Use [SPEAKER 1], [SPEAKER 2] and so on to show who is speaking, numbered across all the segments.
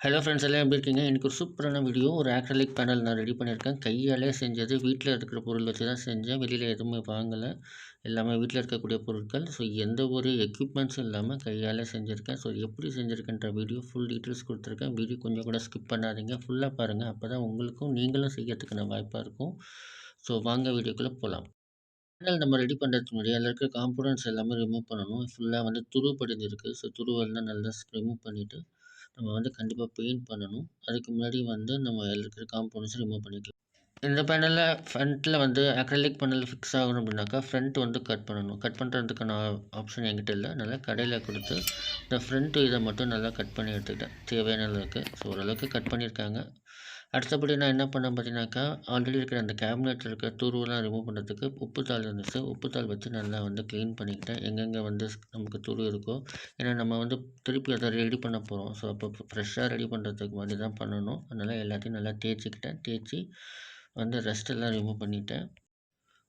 [SPEAKER 1] Hello friends எல்லாம் எப்படி இருக்கீங்க? எனக்கு ஒரு சூப்பரான வீடியோ ஒரு ஆக்ரலிக் பேனல் நான் ரெடி பண்ணியிருக்கேன். கையாலே செஞ்சது வீட்டில் இருக்கிற பொருள் வச்சு தான் செஞ்சேன். வெளியில் எதுவுமே வாங்கலை. எல்லாமே வீட்டில் இருக்கக்கூடிய பொருட்கள். ஸோ எந்த ஒரு எக்யூப்மெண்ட்ஸும் இல்லாமல் கையாலே செஞ்சுருக்கேன். ஸோ எப்படி செஞ்சுருக்கேன்ற வீடியோ ஃபுல் டீட்டெயில்ஸ் கொடுத்துருக்கேன். வீடியோ கொஞ்சம் கூட ஸ்கிப் பண்ணாதீங்க. ஃபுல்லாக பாருங்கள் அப்போ தான் உங்களுக்கும் நீங்களும் செய்யறதுக்கான வாய்ப்பாக இருக்கும். ஸோ வாங்க வீடியோக்குள்ளே போகலாம் பேனல் நம்ம ரெடி பண்ணுறதுக்கு முன்னாடி அதில் இருக்க காம்போனன்ட்ஸ் எல்லாமே ரிமூவ் பண்ணணும். ஃபுல்லாக வந்து துரு படிஞ்சிருக்கு. ஸோ துருவெல்லாம் நல்லா ரிமூவ் பண்ணிவிட்டு நம்ம வந்து கண்டிப்பாக பெயிண்ட் பண்ணணும். அதுக்கு முன்னாடி வந்து நம்ம இருக்கிற காம்பவுண்ட்ஸை ரிமூவ் பண்ணிக்கலாம். இந்த பேனலில் ஃப்ரண்ட்டில் வந்து அக்ரலிக் பேனல் ஃபிக்ஸ் ஆகணும் அப்படின்னாக்கா ஃப்ரண்ட் வந்து கட் பண்ணணும். கட் பண்ணுறதுக்கான ஆப்ஷன் என்கிட்ட இல்லை. நல்லா கடையில் கொடுத்து இந்த ஃப்ரண்ட்டு இதை மட்டும் நல்லா கட் பண்ணி எடுத்துக்கிட்டேன். தேவையான அளவுக்கு. ஸோ ஓரளவுக்கு கட் பண்ணியிருக்காங்க. அடுத்தபடி நான் என்ன பண்ணேன் பார்த்தீங்கன்னாக்கா ஆல்ரெடி இருக்கிற அந்த கேபினெட்டில் இருக்கிற துருவெல்லாம் ரிமூவ் பண்ணுறதுக்கு உப்புத்தாள் இருந்துச்சு. உப்புத்தாள் வச்சு நல்லா வந்து க்ளீன் பண்ணிக்கிட்டேன். எங்கெங்கே வந்து நமக்கு துரு இருக்கோ ஏன்னா நம்ம வந்து திருப்பி அதை ரெடி பண்ண போகிறோம் ஸோ அப்போ ஃப்ரெஷ்ஷாக ரெடி பண்ணுறதுக்கு மாதிரி தான் பண்ணணும். அதனால் எல்லாத்தையும் நல்லா தேய்ச்சிக்கிட்டேன். தேய்ச்சி வந்து ரெஸ்ட் எல்லாம் ரிமூவ் பண்ணிட்டேன்.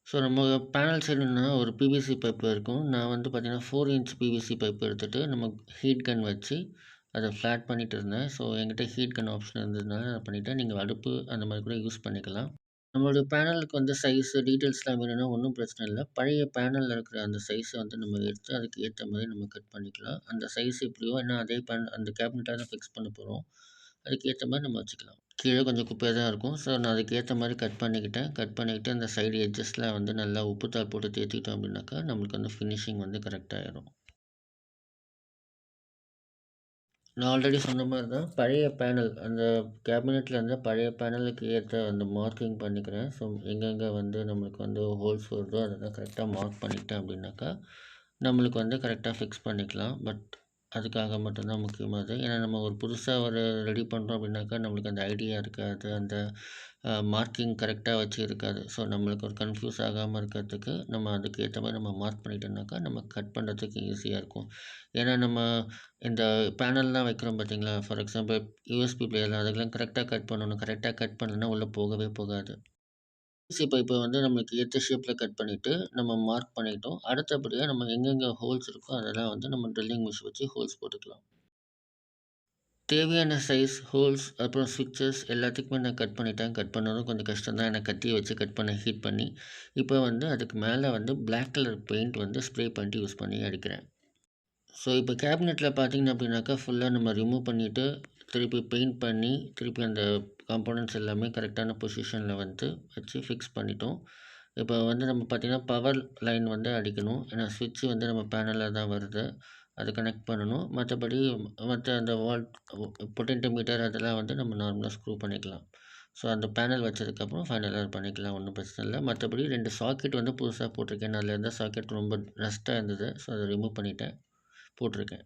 [SPEAKER 1] ஸோ நம்ம பேனல் சைடுனா ஒரு பிவிசி பைப் இருக்கும். நான் வந்து பார்த்திங்கன்னா ஃபோர் இன்ச் பிவிசி பைப் எடுத்துகிட்டு நம்ம ஹீட் கன் வச்சு அதை ஃப்ளாட் பண்ணிகிட்டு இருந்தேன். ஸோ என்கிட்ட ஹீட் கன் ஆப்ஷன் இருந்ததுனால நான் பண்ணிவிட்டேன் நீங்கள் அடுப்பு அந்த மாதிரி கூட யூஸ் பண்ணிக்கலாம். நம்மளுடைய பேனலுக்கு வந்து சைஸு டீட்டெயில்ஸ்லாம் வேணும்னா ஒன்றும் பிரச்சனை இல்லை. பழைய பேனலில் இருக்கிற அந்த சைஸை வந்து நம்ம எடுத்து அதுக்கு ஏற்ற மாதிரி நம்ம கட் பண்ணிக்கலாம். அந்த சைஸ் எப்படியோ ஏன்னா அதே பேன் அந்த கேபினட்டாக தான் ஃபிக்ஸ் பண்ண போகிறோம் அதுக்கு ஏற்ற மாதிரி நம்ம வச்சுக்கலாம். கீழே கொஞ்சம் குப்பையாக தான் இருக்கும். ஸோ நான் அதுக்கு ஏற்ற மாதிரி கட் பண்ணிக்கிட்டேன். கட் பண்ணிக்கிட்டு அந்த சைடு எட்ஜஸ்லாம் வந்து நல்லா உப்புத்தால் போட்டு தேய்ச்சிக்கிட்டோம் அப்படின்னாக்கா நம்மளுக்கு வந்து ஃபினிஷிங் வந்து கரெக்டாகிடும் நான் ஆல்ரெடி சொன்ன மாதிரி தான் பழைய பேனல் அந்த கேபினெட்டில் இருந்த பழைய பேனலுக்கு ஏற்ற அந்த மார்க்கிங் பண்ணிக்கிறேன். ஸோ எங்கெங்கே வந்து நம்மளுக்கு வந்து ஹோல்ஸ் வருதோ அதெல்லாம் கரெக்டாக மார்க் பண்ணிட்டேன் அப்படின்னாக்கா நம்மளுக்கு வந்து கரெக்டாக ஃபிக்ஸ் பண்ணிக்கலாம். பட் அதுக்காக மட்டும்தான் முக்கியமானது. ஏன்னா நம்ம ஒரு புதுசாக ஒரு ரெடி பண்ணுறோம் அப்படின்னாக்கா நம்மளுக்கு அந்த ஐடியா இருக்காது. அந்த மார்க்கிங் கரெக்டாக வச்சு இருக்காது ஸோ நம்மளுக்கு ஒரு கன்ஃபியூஸ் ஆகாமல் இருக்கிறதுக்கு நம்ம அதுக்கு ஏற்ற மாதிரி நம்ம மார்க் பண்ணிட்டோம்னாக்கா நம்ம கட் பண்ணுறதுக்கு ஈஸியாக இருக்கும். ஏன்னா நம்ம இந்த பேனல்லாம் வைக்கிறோம் பார்த்தீங்களா ஃபார் எக்ஸாம்பிள் யூஎஸ்பி பிளேயர்லாம் அதுக்கெல்லாம் கரெக்டாக கட் பண்ணணும். கரெக்டாக கட் பண்ணலன்னா உள்ளே போகவே போகாது. ஈஸி பைப்பை வந்து நம்மளுக்கு ஏற்ற ஷேப்பில் கட் பண்ணிவிட்டு நம்ம மார்க் பண்ணிட்டோம். அடுத்தபடியாக நம்ம எங்கெங்கே ஹோல்ஸ் இருக்கோ அதெல்லாம் வந்து நம்ம ட்ரில்லிங் மிஷின் வச்சு ஹோல்ஸ் போட்டுக்கலாம். தேவையான சைஸ் ஹோல்ஸ் அப்புறம் ஸ்விட்சஸ் எல்லாத்துக்குமே நான் கட் பண்ணிட்டேன். கட் பண்ணதும் கொஞ்சம் கஷ்டம் தான் எனக்கு கத்தியை வச்சு கட் பண்ண ஹீட் பண்ணி இப்போ வந்து அதுக்கு மேலே வந்து பிளாக் கலர் பெயிண்ட் வந்து ஸ்ப்ரே பண்ணிட்டு யூஸ் பண்ணி அடிக்கிறேன். ஸோ இப்போ கேபினெட்டில் பார்த்தீங்க அப்படின்னாக்கா ஃபுல்லாக நம்ம ரிமூவ் பண்ணிவிட்டு திருப்பி பெயிண்ட் பண்ணி திருப்பி அந்த காம்போனன்ட்ஸ் எல்லாமே கரெக்டான பொசிஷனில் வந்து வச்சு ஃபிக்ஸ் பண்ணிட்டோம். இப்போ வந்து நம்ம பார்த்திங்கன்னா பவர் லைன் வந்து அடிக்கணும். ஏன்னா ஸ்விட்ச் வந்து நம்ம பேனலில் தான் வருது. அதை கனெக்ட் பண்ணணும். மற்றபடி மற்ற அந்த வால் பொட்டென்டோமீட்டர் அதெல்லாம் வந்து நம்ம நார்மலாக ஸ்க்ரூ பண்ணிக்கலாம். ஸோ அந்த பேனல் வச்சதுக்கப்புறம் ஃபைனலாக பண்ணிக்கலாம். ஒன்றும் பிரச்சனை இல்லை. மற்றபடி ரெண்டு சாக்கெட் வந்து புதுசாக போட்டிருக்கேன். அதில் இருந்த சாக்கெட் ரொம்ப ரஸ்ட்டாக இருந்தது. ஸோ அதை ரிமூவ் பண்ணிவிட்டேன் போட்டிருக்கேன்.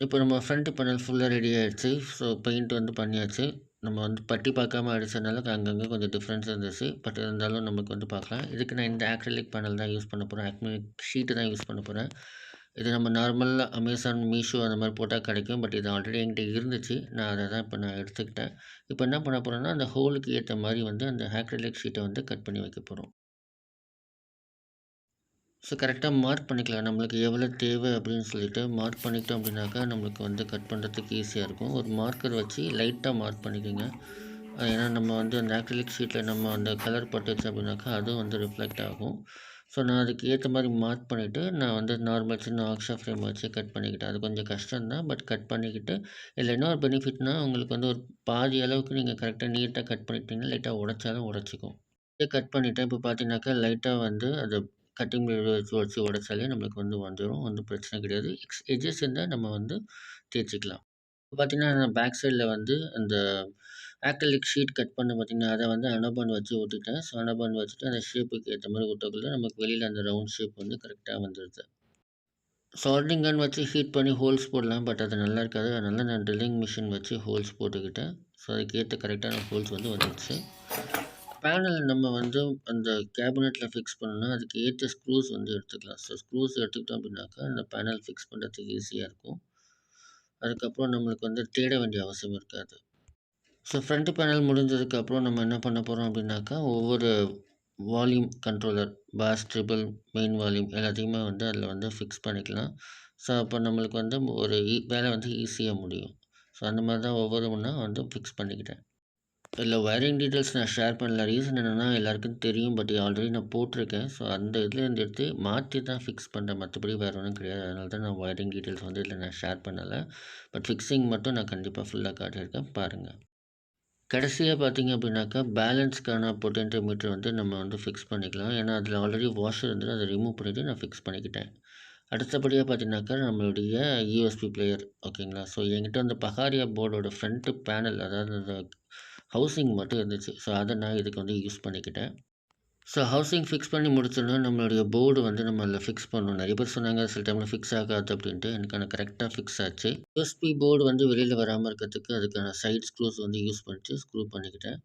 [SPEAKER 1] இப்போ நம்ம ஃப்ரண்ட் பேனல் ஃபுல்லாக ரெடி ஆகிடுச்சு ஸோ பெயிண்ட் வந்து பண்ணியாச்சு. நம்ம வந்து பட்டி பார்க்காம அடித்ததுனால அங்கங்கே கொஞ்சம் டிஃப்ரென்ஸ் இருந்துச்சு. பட் இருந்தாலும் நமக்கு வந்து பார்க்கலாம். இதுக்கு நான் இந்த ஆக்ரலிக் பேனல் தான் யூஸ் பண்ண போகிறேன் ஆக்ரலிக் ஷீட்டு தான் யூஸ் பண்ண போகிறேன் இது நம்ம நார்மலாக அமேசான் மீஷோ அந்த மாதிரி போட்டால் கிடைக்கும். பட் இது ஆல்ரெடி என்கிட்ட இருந்துச்சு. நான் அதை தான் இப்போ நான் எடுத்துக்கிட்டேன். இப்போ என்ன பண்ண போகிறேன்னா அந்த ஹோலுக்கு ஏற்ற மாதிரி வந்து அந்த ஹேக்ரலிக் ஷீட்டை வந்து கட் பண்ணி வைக்க போகிறோம் ஸோ கரெக்டாக மார்க் பண்ணிக்கலாம். நம்மளுக்கு எவ்வளோ தேவை அப்படின்னு சொல்லிட்டு மார்க் பண்ணிட்டோம் அப்படின்னாக்கா நம்மளுக்கு வந்து கட் பண்ணுறதுக்கு ஈஸியாக இருக்கும். ஒரு மார்க்கர் வச்சு லைட்டாக மார்க் பண்ணிக்கோங்க. ஏன்னா நம்ம வந்து அந்த ஆக்ரிலிக் ஷீட்டில் நம்ம அந்த கலர் பட்டுச்சு அப்படின்னாக்கா அதுவும் வந்து ரிஃப்ளெக்ட் ஆகும். ஸோ நான் அதுக்கு ஏற்ற மாதிரி மார்க் பண்ணிவிட்டு நான் வந்து நார்மல் சின்ன ஆக்ஷா ஃப்ரேம் வச்சு கட் பண்ணிக்கிட்டேன். அது கொஞ்சம் கஷ்டம் தான் பட் கட் பண்ணிக்கிட்டு இதில் என்ன ஒரு பெனிஃபிட்னால் உங்களுக்கு வந்து ஒரு பாதி அளவுக்கு நீங்கள் கரெக்டாக நீட்டாக கட் பண்ணிட்டீங்கன்னா லைட்டாக உடைச்சாலும் உடச்சிக்கும். கட் பண்ணிவிட்டேன் இப்போ பார்த்தீங்கன்னாக்கா லைட்டாக வந்து அது கட்டிங் வச்சு வச்சு உடைச்சாலே நம்மளுக்கு வந்து வந்துடும் ஒன்றும் பிரச்சனை கிடையாது. எக்ஸ் எஜஸ் இருந்தால் நம்ம வந்து தேய்ச்சிக்கலாம். இப்போ பார்த்திங்கன்னா பேக் சைடில் வந்து அந்த ஆக்ரலிக் ஷீட் கட் பண்ண பார்த்திங்கன்னா அதை வந்து அனோபான் வச்சு ஒட்டிட்டேன். ஸோ அனோபான் வச்சுட்டு அந்த ஷேப்புக்கு ஏற்ற மாதிரி ஒட்டக்குள்ளே நமக்கு வெளியில் அந்த ரவுண்ட் ஷேப் வந்து கரெக்டாக வந்துடுது சால்டிங் கன் வச்சு ஹீட் பண்ணி ஹோல்ஸ் போடலாம் பட் அது நல்லா இருக்காது. அதனால் நான் ட்ரில்லிங் மிஷின் வச்சு ஹோல்ஸ் போட்டுக்கிட்டேன். ஸோ அதுக்கு ஏற்ற கரெக்டான ஹோல்ஸ் வந்து வந்துடுச்சு பேனல் நம்ம வந்து அந்த கேபினெட்டில் ஃபிக்ஸ் பண்ணணும்னா அதுக்கு ஏற்ற ஸ்க்ரூஸ் வந்து எடுத்துக்கலாம். ஸோ ஸ்க்ரூஸ் எடுத்துக்கிட்டோம் அப்படின்னாக்கா அந்த பேனல் ஃபிக்ஸ் பண்ணுறதுக்கு ஈஸியாக இருக்கும். அதுக்கப்புறம் நம்மளுக்கு வந்து தேட வேண்டிய அவசியம் இருக்காது. ஸோ ஃப்ரண்ட் பேனல் முடிஞ்சதுக்கப்புறம் நம்ம என்ன பண்ண போகிறோம் அப்படின்னாக்கா ஒவ்வொரு volume controller bass treble main volume எல்லாத்தையுமே வந்து அதில் வந்து ஃபிக்ஸ் பண்ணிக்கலாம். ஸோ அப்போ நம்மளுக்கு வந்து ஒரு e, வேலை வந்து ஈஸியாக முடியும். ஸோ அந்த மாதிரி தான் ஒவ்வொரு ஒன்றா வந்து ஃபிக்ஸ் பண்ணிக்கிட்டேன். இல்லை ஒயரிங் டீட்டெயில்ஸ் நான் ஷேர் பண்ணல. ரீசன் என்னென்னா எல்லாருக்கும் தெரியும் பட் ஆல்ரெடி நான் போட்டிருக்கேன். ஸோ அந்த இதுலேருந்து எடுத்து மாற்றி தான் ஃபிக்ஸ் பண்ணுறேன் மற்றபடி வேறு ஒன்றும் கிடையாது. அதனால தான் நான் ஒயரிங் டீட்டெயில்ஸ் வந்து இதில் நான் ஷேர் பண்ணலை. பட் ஃபிக்ஸிங் மட்டும் நான் கண்டிப்பாக ஃபுல்லாக காட்டியிருக்கேன். பாருங்கள் கடைசியாக பார்த்தீங்க அப்படின்னாக்கா பேலன்ஸ்க்கான பொட்டென்டோ மீட்டர் வந்து நம்ம வந்து ஃபிக்ஸ் பண்ணிக்கலாம். ஏன்னா அதில் ஆல்ரெடி வாஷர் இருந்தது அதை ரிமூவ் பண்ணிவிட்டு நான் ஃபிக்ஸ் பண்ணிக்கிட்டேன். அடுத்தபடியாக பார்த்தீங்கன்னாக்கா நம்மளுடைய யூஎஸ்பி பிளேயர் ஓகேங்களா? ஸோ என்கிட்ட அந்த பஹாரியா போர்டோட ஃப்ரண்ட்டு பேனல் அதாவது அந்த ஹவுசிங் மட்டும் இருந்துச்சு. ஸோ அதை நான் இதுக்கு வந்து யூஸ் பண்ணிக்கிட்டேன். ஸோ ஹவுசிங் ஃபிக்ஸ் பண்ணி முடிச்சோன்னா நம்மளுடைய போர்டு வந்து நம்ம அதில் ஃபிக்ஸ் பண்ணணும். நிறைய பேர் சொன்னாங்க சில டைமில் ஃபிக்ஸ் ஆகாது அப்படின்ட்டு. எனக்கான கரெக்டாக ஃபிக்ஸ் ஆச்சு. யூஎஸ்பி போர்டு வந்து வெளியில் வராமல் இருக்கிறதுக்கு அதுக்கான சைட் ஸ்க்ரூஸ் வந்து யூஸ் பண்ணிட்டு ஸ்க்ரூ பண்ணிக்கிட்டேன்.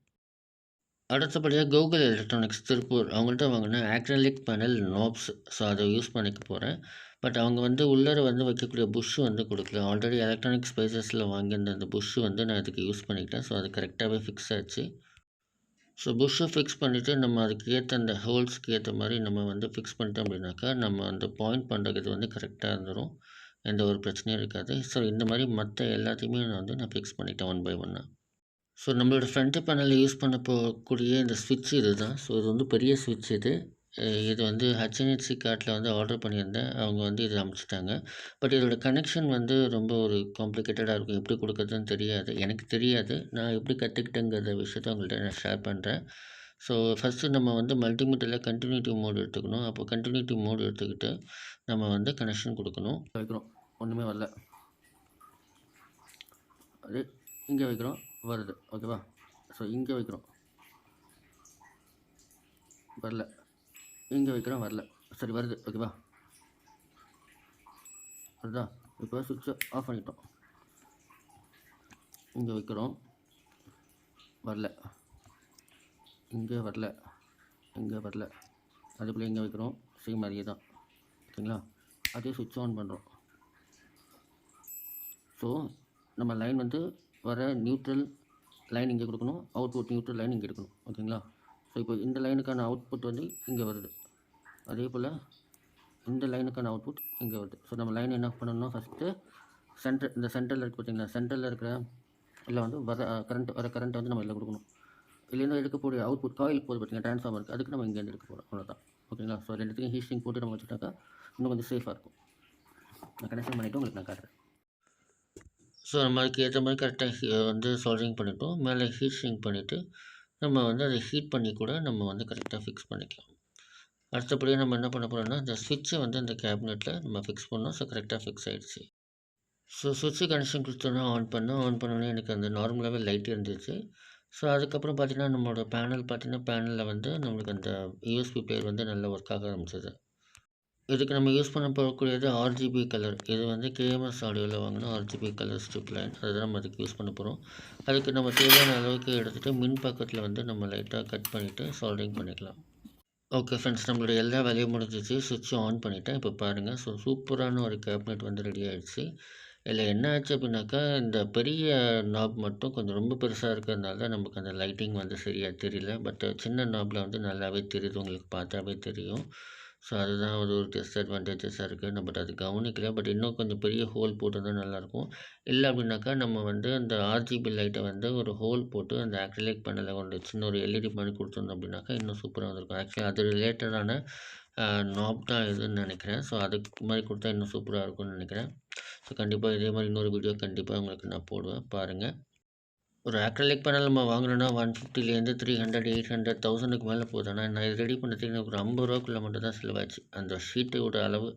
[SPEAKER 1] அடுத்தபடியாக கூகுள் எலக்ட்ரானிக்ஸ் திருப்பூர். அவங்கள்ட்ட வாங்கின ஆக்ரலிக் பேனல் நோப்ஸ் ஸோ அதை யூஸ் பண்ணிக்க போகிறேன் பட் அவங்க வந்து உள்ளார வந்து வைக்கக்கூடிய புஷ் வந்து கொடுக்கல. ஆல்ரெடி எலக்ட்ரானிக் ஸ்பைசஸில் வாங்கியிருந்த அந்த புஷ் வந்து நான் இதுக்கு யூஸ் பண்ணிக்கிட்டேன். ஸோ அது கரெக்டாகவே ஃபிக்ஸ் ஆச்சு. ஸோ புஷ்ஷை ஃபிக்ஸ் பண்ணிவிட்டு நம்ம அதுக்கு ஏற்ற அந்த ஹோல்ஸ்க்கு ஏற்ற மாதிரி நம்ம வந்து ஃபிக்ஸ் பண்ணிட்டோம் அப்படின்னாக்கா நம்ம அந்த பாயிண்ட் பண்ணுறது வந்து கரெக்டாக இருந்துடும் எந்த ஒரு பிரச்சனையும் இருக்காது. ஸோ இந்த மாதிரி மற்ற எல்லாத்தையுமே நான் வந்து நான் ஃபிக்ஸ் பண்ணிட்டேன் ஒன் பை ஒன்னாக ஸோ நம்மளோட ஃப்ரண்ட்டு பேனலில் யூஸ் பண்ண போகக்கூடிய இந்த ஸ்விட்ச் இது தான். ஸோ இது வந்து பெரிய ஸ்விட்ச் இது. இது வந்து ஹச்என்ஹெச்சி கார்ட்டில் வந்து ஆர்டர் பண்ணியிருந்தேன். அவங்க வந்து இது அமுச்சிட்டாங்க. பட் இதோட கனெக்ஷன் வந்து ரொம்ப ஒரு காம்ப்ளிகேட்டடாக இருக்கும். எப்படி கொடுக்குறதுன்னு தெரியாது. எனக்கு தெரியாது. நான் எப்படி கற்றுக்கிட்டேங்கிற விஷயத்த உங்கள்கிட்ட நான் ஷேர் பண்ணுறேன் ஸோ ஃபஸ்ட்டு நம்ம வந்து மல்டிமீட்டரில் கண்டினியூட்டி மோடு எடுத்துக்கணும். அப்போ கண்டினியூட்டி மோடு எடுத்துக்கிட்டு நம்ம வந்து கனெக்ஷன் கொடுக்கணும். வைக்கிறோம். ஒன்றுமே வரல. அது இங்கே வைக்கிறோம். வருது. ஓகேவா? ஸோ இங்கே வைக்கிறோம். வரல. இங்கே வைக்கிறோம் வரல. சரி வருது. ஓகேவா வருதா? இப்போ சுவிட்சை ஆஃப் பண்ணிட்டோம். இங்கே வைக்கிறோம். வரல. இங்கே வரல. இங்கே வரல. அதே போல் இங்கே வைக்கிறோம். சேம் மாதிரியே தான். ஓகேங்களா அதே சுவிட்ச் ஆன் பண்ணுறோம் ஸோ நம்ம லைன் வந்து வர நியூட்ரல் லைன் இங்கே கொடுக்கணும். அவுட்புட் நியூட்ரல் லைன் இங்கே எடுக்கணும். ஓகேங்களா ஸோ இப்போ இந்த லைனுக்கான அவுட்புட் வந்து இங்கே வருது. அதே போல் இந்த லைனுக்கான அவுட்புட் இங்கே வருது. ஸோ நம்ம லைன் என்ன பண்ணணும்னா ஃபஸ்ட்டு சென்டர் இந்த சென்டரில் இருக்குது பார்த்தீங்களா சென்டரில் இருக்கிற இல்லை வந்து வர கரண்ட் வர கரண்ட்டை வந்து நம்ம இதில் கொடுக்கணும். இல்லைன்னா எடுக்கக்கூடிய அவுட்புட் காயில் போகுது பார்த்தீங்கன்னா இருக்குது அதுக்கு நம்ம இங்கேருந்து எடுக்க போகிறோம் அவ்வளோதான் ஓகேங்களா ஸோ ரெண்டுத்துக்கும் ஹீஸ்டிங் போட்டு நம்ம வச்சுட்டாக்கா இன்னும் கொஞ்சம் சேஃபாக இருக்கும். நான் கனெக்ஷன் பண்ணிவிட்டு உங்களுக்கு நான் காட்டுறேன். ஸோ நம்ம அதுக்கு ஏற்ற மாதிரி கரெக்டாக வந்து சால்விங் பண்ணிட்டோம். மேலே ஹீட் ஷிங்க் பண்ணிவிட்டு நம்ம வந்து அதை ஹீட் பண்ணி கூட நம்ம வந்து கரெக்டாக ஃபிக்ஸ் பண்ணிக்கலாம். அடுத்தபடியாக நம்ம என்ன பண்ண போகிறோம்னா இந்த சுவிட்சை வந்து இந்த கேபினெட்டில் நம்ம ஃபிக்ஸ் பண்ணோம். ஸோ கரெக்டாக ஃபிக்ஸ் ஆகிடுச்சு ஸோ சுவிட்சு கனெக்ஷன் கொடுத்தோன்னா ஆன் பண்ணோம். ஆன் பண்ணோன்னே எனக்கு அந்த நார்மலாகவே லைட் இருந்துச்சு. ஸோ அதுக்கப்புறம் பார்த்திங்கன்னா நம்மளோட பேனல் பார்த்திங்கன்னா பேனலில் வந்து நம்மளுக்கு அந்த யூஎஸ்பி பிளேயர் வந்து நல்லா ஒர்க் ஆக ஆரம்பிச்சது. இதுக்கு நம்ம யூஸ் பண்ண போகக்கூடியது ஆர்ஜிபி கலர் இது வந்து கேஎம்எஸ் ஆடியோவில் வாங்கினா ஆர்ஜிபி கலர் ஸ்ட்ரிப் லைன் அதுதான் நம்ம அதுக்கு யூஸ் பண்ண போகிறோம் அதுக்கு நம்ம தேவையான அளவுக்கு எடுத்துகிட்டு மின் பக்கத்தில் வந்து நம்ம லைட்டாக கட் பண்ணிவிட்டு சால்டிங் பண்ணிக்கலாம். ஓகே ஃப்ரெண்ட்ஸ் நம்மளோட எல்லா வேலையும் முடிஞ்சிச்சு. சுவிட்ச் ஆன் பண்ணிவிட்டேன் இப்போ பாருங்கள் ஸோ சூப்பரான ஒரு கேபினெட் வந்து ரெடி ஆகிடுச்சு இதில் என்ன ஆச்சு அப்படின்னாக்கா இந்த பெரிய நாப் மட்டும் கொஞ்சம் ரொம்ப பெருசாக இருக்கிறதுனால தான் நமக்கு அந்த லைட்டிங் வந்து சரியாக தெரியல. பட் சின்ன நாப்பில் வந்து நல்லாவே தெரியுது. உங்களுக்கு பார்த்தாவே தெரியும். ஸோ அதுதான் ஒரு ஒரு டிஸ்அட்வான்டேஜஸாக இருக்குது நம்ம பட் அது கவனிக்கல. பட் இன்னும் கொஞ்சம் பெரிய ஹோல் போட்டிருந்தா நல்லாயிருக்கும். இல்லை அப்படின்னாக்கா நம்ம வந்து அந்த ஆர்ஜிபி லைட்டை வந்து ஒரு ஹோல் போட்டு அந்த ஆக்ரிலிக் பேனலில் கொண்டு சின்ன ஒரு எல்இடி பண்ணி கொடுத்துருந்தோம் அப்படின்னாக்கா இன்னும் சூப்பராக வந்திருக்கும். ஆக்சுவலி அது ரிலேட்டடான நாப் தான் இதுன்னு நினைக்கிறேன். ஸோ அதுக்கு மாதிரி கொடுத்தா இன்னும் சூப்பராக இருக்கும்னு நினைக்கிறேன். ஸோ கண்டிப்பாக இதே மாதிரி இன்னொரு வீடியோ கண்டிப்பாக உங்களுக்கு நான் போடுவேன். பாருங்கள் ஒரு ஆக்ரலிக் பேனல் நம்ம வாங்கினோன்னா ஒன் ஃபிஃப்டிலேருந்து த்ரீ ஹண்ட்ரட் எயிட் ஹண்ட்ரட் தௌசண்ட்க்கு மேலே போகுது ஆனால் நான் இது ரெடி பண்ணுறதுக்கு எனக்கு ஒரு ஐம்பது ரூபாக்குள்ளே மட்டும் தான் செலவாச்சு. அந்த ஷீட்டோட அளவு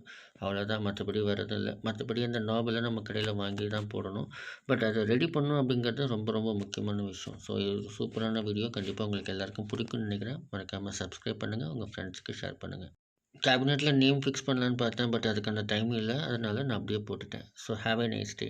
[SPEAKER 1] அவ்வளோதான் மற்றபடி வரதில்லை இல்லை. மற்றபடி அந்த நாவலை நம்ம கடையில் வாங்கி தான் போடணும். பட் அதை ரெடி பண்ணணும் அப்படிங்கிறது ரொம்ப ரொம்ப முக்கியமான விஷயம். ஸோ இது சூப்பரான வீடியோ கண்டிப்பாக உங்களுக்கு எல்லாருக்கும் பிடிக்கும்னு நினைக்கிறேன். மறக்காமல் சப்ஸ்கிரைப் பண்ணுங்கள் உங்கள் ஃப்ரெண்ட்ஸ்க்கு ஷேர் பண்ணுங்கள் கேபினெட்டில் நேம் ஃபிக்ஸ் பண்ணலான்னு பார்த்தேன். பட் அதுக்கான டைம் இல்லை. அதனால் நான் அப்படியே போட்டுட்டேன். So have a nice day